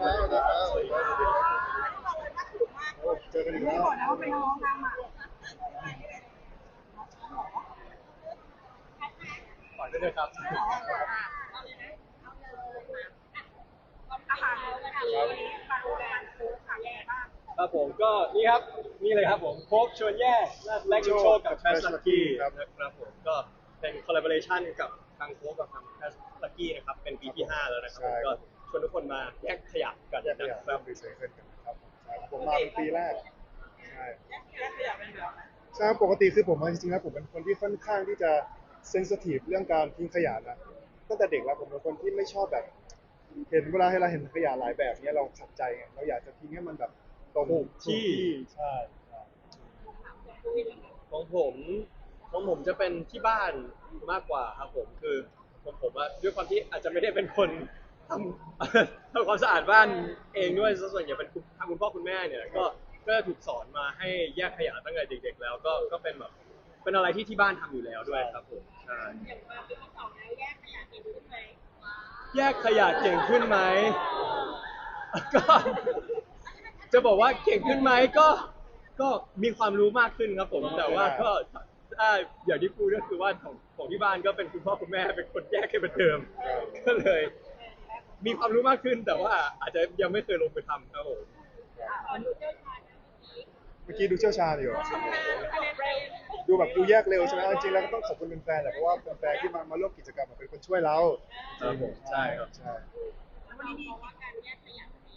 เจอกันอีกไม่แล้วบอกนะว่าเป็นน้องทำอะก่อนด้วยนะครับอาหารวันนี้มาร่วมงานซื้อขายยังไงบ้างครับผมก็นี่ครับนี่เลยครับผมโค้กชวนแย่แลกโชว์กับแฟชลักกี้นะครับผมก็เป็นคอลลาบอร์เรชันกับทางโค้กกับทางแฟชลักกี้นะครับเป็นปีที่ 5 แล้วนะครับผมก็ ชวนทุกคนมาแยกขยะกันแยกขนะยะครับรีไซเคิลกันนะครับใช่ผมมาเป็นปีแรกใช่แยกขยะเป็นแบบใช่ครับปกติคือผมจริงๆแล้วผมเป็นคนที่ค่อนข้างที่จะเซนซิทีฟเรื่องการทิ้งขยะนะตั้งแต่เด็กแล้วผมเป็นคนที่ไม่ชอบแบบ เห็นเวลาให้เราเห็นขยะหลายแบบเนี้ยเราขัดใจไงเราอยากจะทิ้งให้มันแบบตรงถูกที่ใช่ใช่ ของผมของผมจะเป็นที่บ้านมากกว่าครับผมคือผมผมว่าด้วยความที่อาจจะไม่ได้เป็นคน ทำทำความสะอาดบ้านเองด้วยซะส่วนใหญ่เป็นคุณทางคุณพ่อคุณแม่เนี่ยก็ก็ถูกสอนมาให้แยกขยะตั้งแต่เด็ก ๆ แล้วก็ก็เป็นแบบเป็นอะไรที่ที่บ้านทำอยู่แล้วด้วยครับผมใช่อย่างมาปีที่สองแล้วแยกขยะเองขึ้นไหมแยกขยะเก่งขึ้นไหมก็จะบอกว่าเก่งขึ้นไหมก็ก็มีความรู้มากขึ้นครับผม แต่ว่าก็ถ้าอย่างที่พูดก็คือว่าของของที่บ้านก็เป็นคุณพ่อคุณแม่เป็นคนแยกให้เหมือนเดิม ก็เลย มีความรู้มากขึ้นแต่ว่าอาจจะยังไม่เคยลงไปทำครับผมขอดูเจ้าชายนะเมื่อกี้ดูเชี่ยวชาญอยู่ ชำนาญคะแนนเร็วดูแบบดูแยกเร็วใช่ไหมเอาจริงๆแล้วก็ต้องขอบคุณแฟนๆแหละเพราะว่าแฟนๆที่มามาร่วมกิจกรรมอะเป็นคนช่วยเราครับผมใช่ครับ ใช่วันนี้ดีว่าการแยกขยะดี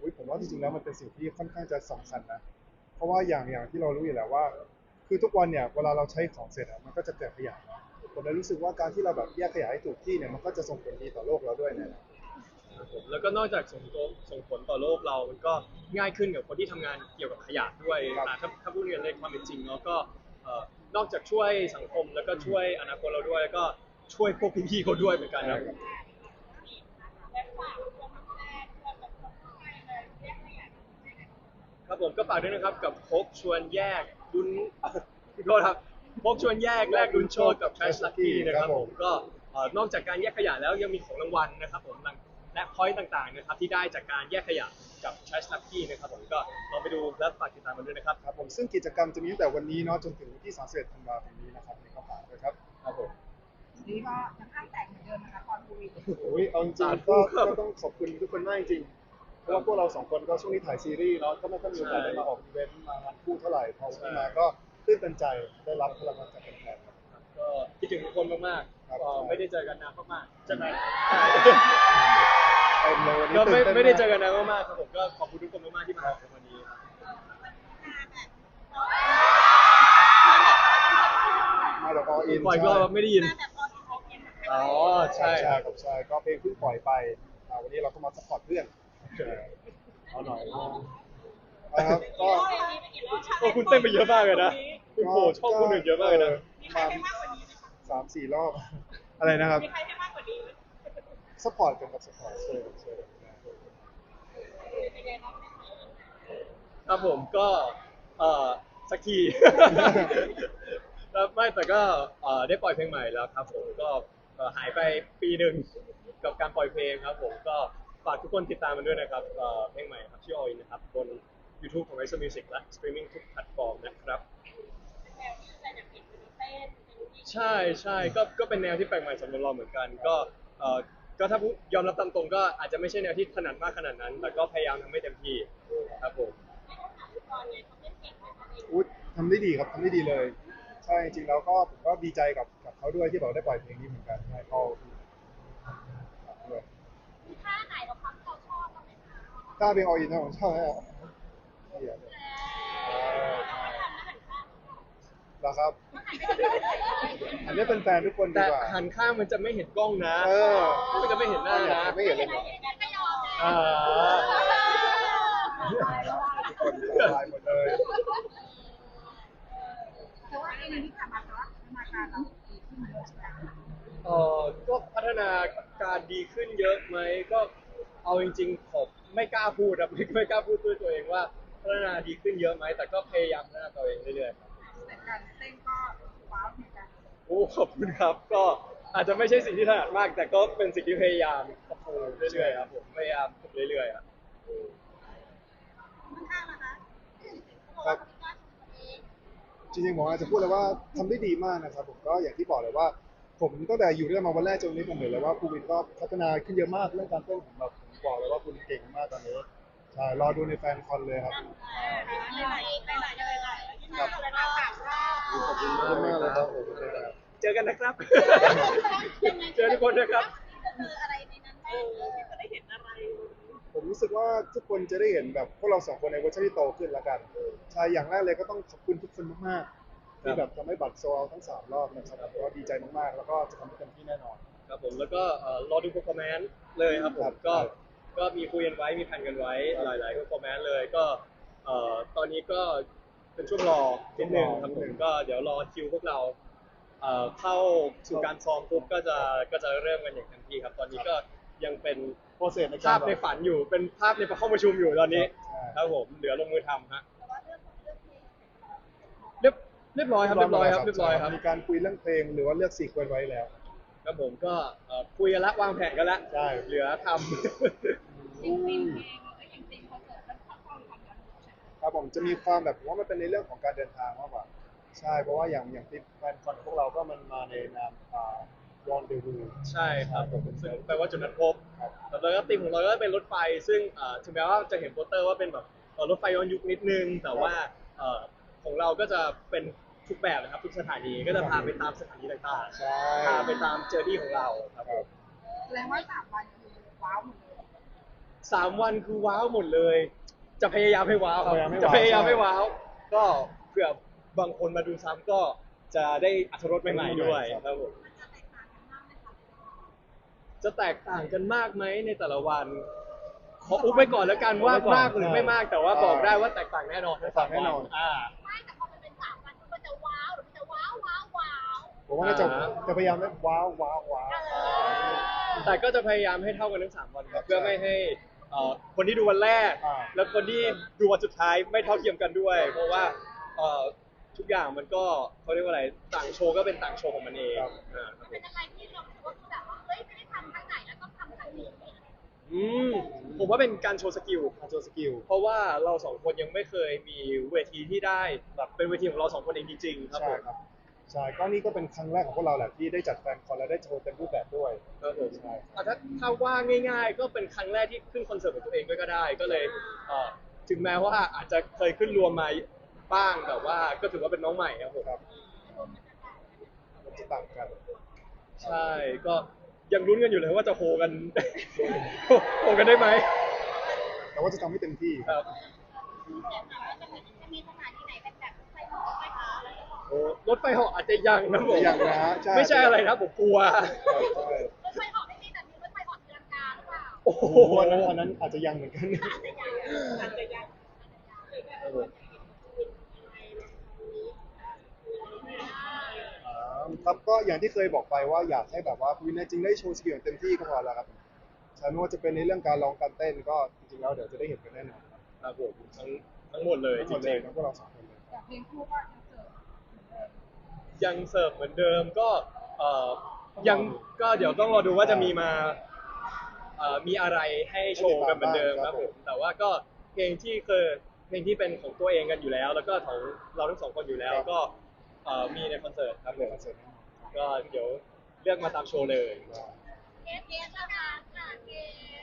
อุ๊ยผมว่าจริงๆแล้วมันเป็นสิ่งที่ค่อนข้างจะสำคัญนะ เพราะว่าอย่างอย่างที่เรารู้อยู่แล้วว่า คือทุกวันเนี่ยเวลาเราใช้ของเสร็จอะมันก็จะเกิดขยะ ผมเลยรู้สึกว่าการที่เราแบบแยกขยะให้ถูกที่เนี่ยมันก็จะส่งผลดีต่อโลกเราด้วยเนี่ยครับผมแล้วก็นอกจากส่งตัวส่งผลต่อโลกเรา มันก็ง่ายขึ้นกับคนที่ทำงานเกี่ยวกับขยะด้วยครับ อ่าถ้าถ้าพูดกันในความเป็นจริงเนาะก็เอ่อนอกจากช่วยสังคมแล้วก็ช่วยอนาคตเราด้วยแล้วก็ช่วยพวกพี่ๆเขาด้วยเหมือนกันนะและฝากตัวนักแสดงตัวแบบคนไทยเลยแยกขยะครับผมก็ฝากด้วยนะครับกับโคกชวนแยกดุนขอโทษครับ โคกชวนแยกแลกดุนโชดกับ Trash Lucky นะครับผมก็เอ่อนอกจากการแยกขยะแล้วยังมีของรางวัลนะครับผมและพอยต์ต่างๆนะครับที่ได้จากการแยกขยะกับ Trash Lucky นะครับผมก็ลองไปดูและฝากติดตามมันด้วยนะครับ ครับผมซึ่งกิจกรรมจะมีตั้งแต่วันนี้เนาะจนถึงวันที่31ธันวาคมนี้นะครับในข้อฝากด้วยครับครับผม นี่ก็ยังข้างแตกเหมือนเดิมนะคะตอนโควิดโอ้ยเอาจริงๆก็ก็ต้องขอบคุณทุกคนมากจริงๆเพราะว่าพวกเราสองคนก็ช่วงนี้ถ่ายซีรีส์เนาะก็ไม่ค่อยมีโอกาสได้มาออกอีเวนต์มางานคู่เท่าไหร่พอวันนี้มาก็ ตื้นตันใจได้รับพลังงานจากแฟนๆครับ ก็คิดถึงทุกคนมากครับๆก็ไม่ได้เจอกันนานมากๆใช่ไหมเต็มเลยวันนี้ก็ไม่ตื่นต้นไม่ได้เจอกันนานมากๆครับผมก็ขอบคุณทุกคนมากๆที่มาในวันนี้ครับมาจากออินปล่อยก็ไม่ได้ยินแต่ตอนที่เขาเห็นอ๋อใช่ใช่ใช่ครับใช่ก็เพลงเพิ่งปล่อยไปอ่าวันนี้เราก็มาสปอร์ตเพื่อนเอาหน่อย นะครับก็ โอ้คุณเต้นไปเยอะมากเลยนะคุณโผล่ช่องคนอื่นเยอะมากเลยนะมีใครให้มากกว่านี้ไหมคะสามสี่รอบ อะไรนะครับมีใครให้มากกว่านี้ไหมสปอร์ตกันกับสปอร์ตช่วยกันช่วยกันเป็นไงบ้างครับผมก็เอ่อสักที แล้วไม่แต่ก็เอ่อได้ปล่อยเพลงใหม่แล้วครับผมก็เอ่อหายไปปีหนึ่งกับการปล่อยเพลงครับผมก็ฝากทุกคนติดตามมันด้วยนะครับเอ่อเพลงใหม่ครับชื่อ All In นะครับบน YouTube ของ r i s e Music และ streaming ทุกแพลตฟอร์มนะครับแนวที่จะอยากเห็นเป็นเต้นเป็นที่ใช่ใช่ก็ก็เป็นแนวที่แปลกใหม่สำหรับเราเหมือนกัน ก็เอ่อก็ถ้าพูดยอมรับตามตรงก็อาจจะไม่ใช่แนวที่ถนัดมากขนาดนั้น แต่ก็พยายามทำให้เต็มที่ครับผม ไม่ต้องถามก่อนไงเขาเล่นเก่งมากเลยอุ๊ยทำได้ดีครับทำได้ดีเลย ใช่จริงๆแล้วก็ผมก็ดีใจกับกับเขาด้วยที่บอกได้ปล่อยเพลงนี้เหมือนกันใช่เขาด้วยมีท่าไหนเราพักเราชอบบ้างไหมคะ ถ้าเพลงออินนะผมชอบไหมอะ เดี๋ยวเราไม่ทำแล้วหันข้างเหรอครับ อันนี้เป็นแฟนทุกคนดีแต่กว่า หันข้างมันจะไม่เห็นกล้องนะเออ มันจะไม่เห็นหน้านะไม่เห็นเลยไม่ยอมอ่าทุกคนสบายหมดเลย แต่ว่าไอ้นี่ที่ผ่านมาแต่ว่าพัฒนาการเราดีขึ้นเยอะใช่ไหมเออก็พัฒนาการดีขึ้นเยอะไหมก็เอาจริงๆผมไม่กล้าพูดครับไม่ไม่กล้าพูดด้วยตัวเองว่า พัฒนาดีขึ้นเยอะไหมแต่ก็พยายามพัฒนาตัวเองเรื่อยๆครับแต่การเต้นก็ว้าวเหมือนกันโอ้ขอบคุณครับ ก็อาจจะไม่ใช่สิ่งที่ถนัดมาก แต่ก็เป็นสิ่งที่พยายามเรื่อยๆครับผมพยายามฝึกเรื่อยๆครับข้างๆนะคะครับ จริงๆผมอาจจะพูดเลยว่าทำได้ดีมากนะครับผมก็อย่างที่บอกเลยว่า ผมตั้งแต่อยู่ด้วยกันมาวันแรกจนวันนี้ผมเห็นเลยว่าภูวินก็พัฒนาขึ้นเยอะมากเรื่องการเต้นผมแบบผมบอกเลยว่าคุณเก่งมากตอนนี้ ใช่รอดูในแฟนคอนเลยครับ หลายๆหลายๆหลายๆยิ่งมากเลยนะถามว่าขอบคุณขอบคุณมากเลยครับผมเจอกันนะครับ เจอทุกคนนะครับจะเจออะไรในนั้นบ้างจะได้เห็นอะไร ผมรู้สึกว่าทุกคนจะได้เห็นแบบพวกเราสองคนในเวอร์ชันที่โตขึ้นแล้วกันใช่อย่างแรกเลยก็ต้องขอบคุณทุกคนมากๆที่แบบทำให้บัตรโซลทั้งสามรอบนะครับก็ดีใจมากๆ แล้วก็จะทำให้เต็มที่แน่นอน ครับผมแล้วก็เอ่อรอดู performance เลยครับผครัมบ ก็ ก็มีคุยกันไว้มีแผนกันไว้หลายๆ performance เลยก็เอ่อตอนนี้ก็เป็นช่วงรอนิดนึงครับผมก็เดี๋ยวรอคิวพวกเราเอ่อเข้าสู่การซ้อมปุ๊บก็จะก็จะเริ่มกันอย่างเต็มที่ครับ ตอนนี้ก็ยังเป็นโปรเซสในกาภารพในฝันอยู่เป็นภาพในห้องประชุมอยู่ตอนนี้ใช่ครับผมเหลือลงมือทำฮะแต่ว่าเรื่องของเรื่องเพลงเรียบเรียบร้อยครับเรียบร้อยครับเรียบร้อยครับมีการคุยเรื่องเพลงหรือว่าเลือกซีเควนต์ไว้แล้ว ครับผมก็เอ่อคุยกันละวางแผนกันละใช่เหลือทำ จริงๆเพลงก็ยังเพลงคอนเสิร์ตมันค่อนข้างทำย้อนยุคใช่ไหมครับผมจะมีความแบบผมว่ามันเป็นในเรื่องของการเดินทางมากกว่าใช่เพราะว่าอย่างอย่างที่แฟนคอนของพวกเราก็มันมาในนามอ่ารอนเดวู ใช่ครับผมซึ่งแปลว่าจุดนัดพบครับแล้วก็ตีมของเราก็เป็นรถไฟ ซึ่งเอ่อถึงแม้ว่าจะเห็นโปสเตอร์ว่าเป็นแบบเอ่อรถไฟย้อนยุคนิดนึง แต่ว่าเอ่อของเราก็จะเป็นทุกแบบนะครับทุกสถานีก็จะพาไปตามสถานีต่างใช่ๆพาไปตามเจอร์นี่ของเราครับ ครับ แสดงว่าสามวันคือว้าวหมดเลย สามวันคือว้าวหมดเลย จะพยายามให้ว้าวครับพยายามให้ว้าว จะพยายามให้ว้าว ก็เผื่อบางคนมาดูซ้ำก็จะได้อัธรสใหม่ๆด้วยครับผม จะแตกต่างกันมากไหมในแต่ละวัน ขออุ๊บไว้ก่อนแล้วกันว่าอุ๊บไว้ก่อนมากหรือไม่มากแต่ว่าบอกได้ว่าแตกต่างแน่นอนทั้งสามแน่นอนวัอ่าไม่แต่พอมันเป็นสามวันมันจะว้าวหรือมันจะว้าวว้าวว้าวผมว่าน่าจะอ่า จะพยายามให้ว้าวว้าวว้าว แต่ก็จะพยายามให้เท่ากันทั้งสามวันครับเพื่อไม่ให้ เอ่อคนที่ดูวันแรก อ่า แล้วคนที่ดูวันสุดท้ายไม่เท่าเทียมกันด้วย เพราะว่าเอ่อทุกอย่างมันก็เขาเรียกว่าอะไรต่างโชว์ก็เป็นต่างโชว์ของมันเองอ่าครับผเป็นมอะไรที่เราคิดว่าคือแบบว่าเฮ้ยไม่ได้ทำครั้งไหนแล้วต้องทำครั้งนี้อืมผมว่าเป็นการโชว์สกิลอาโจสกิล เพราะว่าเราสองคนยังไม่เคยมีเวทีที่ได้แบบเป็นเวทีของเราสองคนเองจริงๆครับใช่ผมครับ ใช่ก็นี่ก็เป็นครั้งแรกของพวกเราแหละที่ได้จัดแฟนคอนและได้โชว์เต็มรูปแบบด้วยครับผมใช่อะถ้าถ้าว่าง่าย ๆ ก็เป็นครั้งแรกที่ขึ้นคอนเสิร์ตของตัวเองด้วยก็ได้ ก็เลยเอ่อถึงแม้ว่าอาจจะเคยขึ้นรวมมาบ้างแต่ว่าก็ถือว่าเป็นน้องใหม่ครับผมครับมันจะต่างกัน ใช่ก็ยังลุ้นกันอยู่เลยว่าจะโฮกันโฮกันได้ไหมแต่ว่าจะทำให้เต็มที่ครับ จะมีสถ รถไฟเหาะอาจจะยังนะผมจะยังนะใช่ไม่ใช่อะไรนะผมกลัวใช่รถไฟเหาะไม่มีแต่มีรถไฟเหาะตีลังกาหรือเปล่าโอ้โหโอ้โหอันนั้นอันนั้นอาจจะยังเหมือนกัน อาจจะยังอ่าครับก็อย่างที่เคยบอกไปว่าอยากให้แบบว่าวินจริงได้โชว์สกิลอย่างเต็มที่ก็พอแล้วครับใช่ไม่ว่าจะเป็นในเรื่องการร้องการเต้นก็จริงๆแล้วเดี๋ยวจะได้เห็นกันแน่นอนครับครับผมทั้งทั้งหมดเลยทั้งจหมดเลริยงทั้งพวกเราสองคนเลย แต่เพลงคู่ก็ยังเจอๆ ยังเสิร์ฟเหมือนเดิมก็เอ่อยังก็เดี๋ยวต้องรอดูว่าจะมีมาเอ่อมีอะไรให้โชว์กันเหมือนเดิมครับผมแต่ว่าก็เพลงที่เคยเพลงที่เป็นของตัวเองกันอยู่แล้ว แล้วก็ของเราทั้งสองคนอยู่แล้ว ก็เอ่อมีในคอนเสิร์ตครับผเลยมคอนเสิร์ตแน่นอนก็เดี๋ยวเลือกมาตามโชว์เลยเกสเกสนะคะค่ะเก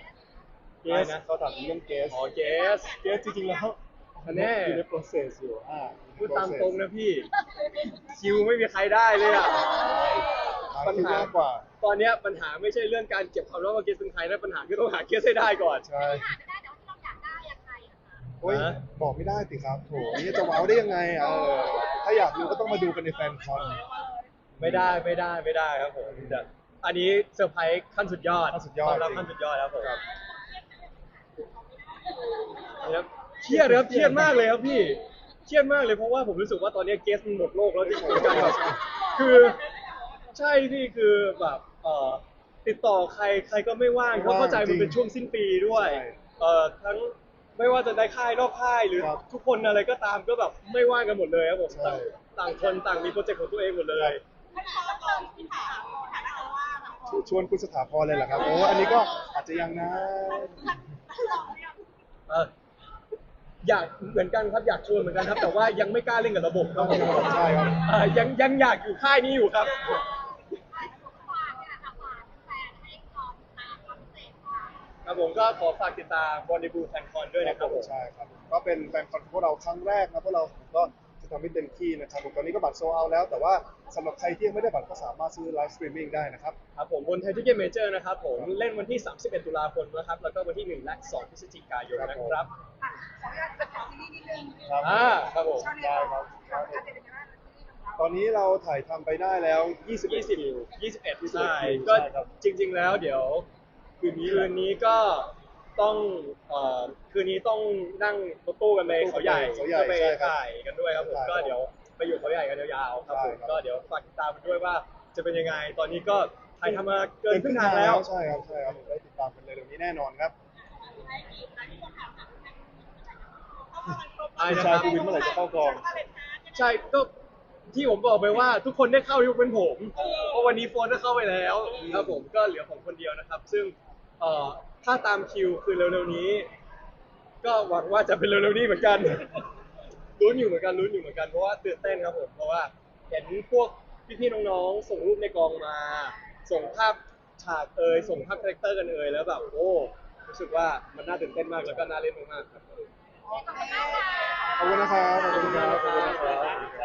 สเกสเขาถามถึงเรื่องเกสอ๋อเกสเกสจริงๆแล้วอันแน่อยู่ใน process อยู่อ่าพูดตามตรงนะพี่ คิวไม่มีใครได้เลยอะ ปัญหามากกว่า ตอนเนี้ยปัญหาไม่ใช่เรื่องการเก็บความลับว่าเกสเป็นใครนะปัญหาคือต้องหาเกสให้ได้ก่อนใช่หาไม่ได้แต่ว่าที่เราอยากได้ยังไงอะคะโอ้ยฮะบอกไม่ได้สิครับโถนี่จะว้าวได้ยังไงอะเออถ้าอยากดูก็ต้องมาดูกันในแฟนคอนไม่ได้ไม่ได้ไม่ได้ครับผมแต่อันนี้เซอร์ไพรส์ขั้นสุดยอดขั้นสุดยอดความลับจริงขั้นสุดยอดครับผมครับครับเครียดครับเครียดมากเลยครับพี่ เครียดมากเลยเพราะว่าผมรู้สึกว่าตอนนี้เกสมันหมดโลกแล้วที่ผมกันแบบคือใช่พี่คือแบบเอ่อติดต่อใครใครก็ไม่ว่างเพราะเข้าใจมันเป็นช่วงสิ้นปีด้วยใช่เอ่อทั้งไม่ว่าจะได้ค่ายนอกค่ายหรือครับทุกคนอะไรก็ตามก็แบบไม่ว่างกันหมดเลยครับผมใช่ ต่างต่างคนต่างมีโปรเจกต์ของตัวเองหมดเลยไม่ขอเติมที่ถามถามเราว่าชวนคุณสถาพรเลยเหรอครับ โอ้อันนี้ก็อาจจะยังนะลองยังเออ อยากเหมือนกันครับอยากชวนเหมือนกันครับ แต่ว่ายังไม่กล้าเล่นกับระบบครับผมใช่ครับเอ่อยังยังอยากอยู่ค่ายนี้อยู่ครับฝากเนี่ยค่ะฝากแฟนให้รอติดตามคอนเสิร์ตค่ะครับผมก็ขอฝากติดตามบอลดีบูแฟนคอนด้วยนะครับผม ใช่ครับ ก็เป็นแฟนคอนของพวกเราครั้งแรกนะพวกเราก็ จะทำให้เต็มที่นะครับผมตอนนี้ก็บัตรโซเอาแล้ว แต่ว่าสำหรับใครที่ยังไม่ได้บัตรก็สามารถซื้อไลฟ์สตรีมมิ่งได้นะครับ ครับผมบนไทยทิเก็ตเมเจอร์นะครับผมเล่นวันที่ 31 ตุลาคมนะครับแล้วก็วันที่ 1 และ 2 พฤศจิกายนนะครับอะขออนุญาตจะขอซีรีส์นิดนึงครับอ่าครับผม ชาวเน็ตได้เราครับอัปเดตเป็นยังไงบ้างซีรีส์ของเราตอนนี้เราถ่ายทำไปได้แล้ว 20 20คิว21ใช่คิวก็ใช่ครับ จริง ๆ แล้วเดี๋ยวคืนนี้คืนนี้ก็ ต้องเอ่อคืนนี้ต้องนั่งรถตู้กันไปเขาใหญ่เขาใหญ่ก็ไปใช่ครับถ่ายกันด้วยครับผมใช่ครับก็เดี๋ยวไปอยู่เขาใหญ่กันยาวๆครับผมใช่ครับ ก็เดี๋ยวฝากติดตามกันด้วยว่า จะเป็นยังไงตอนนี้ก็ถ่ายทำมาเกินครึ่งทางแล้ว ใช่ครับใช่ครับได้ติดตามกันเลยเดี๋ยวนี้แน่นอนครับไอ้กี่ครั้งที่คนถามหาคุณแม่เพราะว่ามันครบอะไรผู้นะชายครับภูวินเมื่อไหร่จะเข้ากอง ใช่ก็ที่ผมบอกไปว่าทุกคนได้เข้ายกเป็นผมเพราะวันนี้โฟนได้เข้าไปแล้วครับผมก็เหลือผมคนเดียวนะครับ ซึ่งเอ่อ ถ้าตามคิวคือเร็วๆนี้ ก็หวังว่าจะเป็นเร็วๆนี้เหมือนกันลุ้นอยู่เหมือนกันลุ้นอยู่เหมือนกันเพราะว่าตื่นเต้นครับผมเพราะว่าเห็นพวกพี่ๆน้องๆส่งรูปในกองมา ส่งภาพฉากเอยส่งภาพคาแรคเตอร์กันเอยแล้วแบบโอ้รู้สึกว่ามันน่าตื่นเต้นมากแล้วก็น่าเล่นมากๆครับขอบคุณนะครับขอบคุณครับขอบคุณนะครับ